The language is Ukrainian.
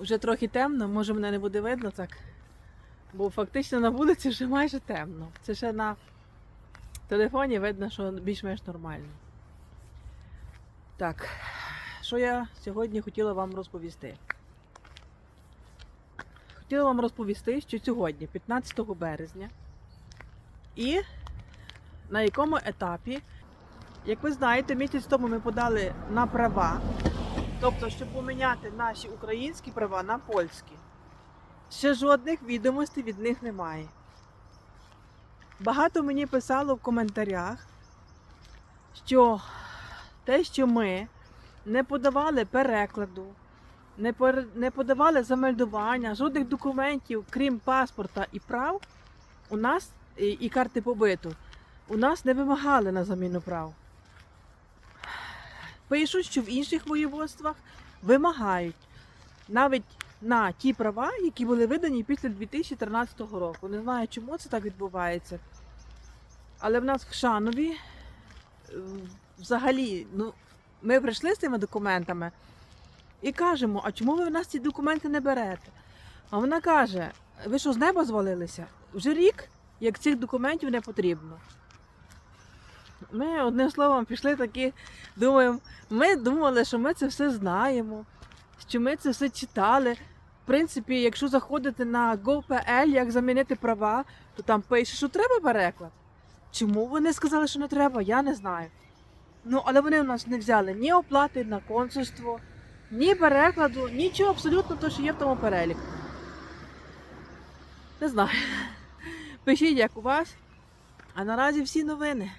вже трохи темно, може мене не буде видно так. Бо фактично на вулиці вже майже темно. Це ще на телефоні видно, що більш-менш нормально. Так, що я сьогодні хотіла вам розповісти? Хотіла вам розповісти, що сьогодні, 15 березня, і на якому етапі, як ви знаєте, місяць тому ми подали на права, тобто, щоб поміняти наші українські права на польські. Ще жодних відомостей від них немає. Багато мені писало в коментарях, що те, що ми не подавали перекладу, не, подавали замельдування, жодних документів, крім паспорта і прав, у нас і карти побиту, у нас не вимагали на заміну прав. Пишуть, що в інших воєводствах вимагають навіть на ті права, які були видані після 2013 року. Не знаю, чому це так відбувається. Але в нас в Шанові е, взагалі, ну, ми прийшли з цими документами і кажемо, а чому ви в нас ці документи не берете? А вона каже: ви що з неба звалилися? Вже рік, як цих документів не потрібно. Ми одним словом пішли такі, думаємо, ми думали, що ми це все знаємо, що ми це все читали. В принципі, якщо заходити на GoPL, як замінити права, то там пише, що треба переклад. Чому вони сказали, що не треба, я не знаю. Ну, але вони у нас не взяли ні оплати на консульство, ні перекладу, нічого абсолютно то, що є в тому переліку. Не знаю. Пишіть, як у вас. А наразі всі новини.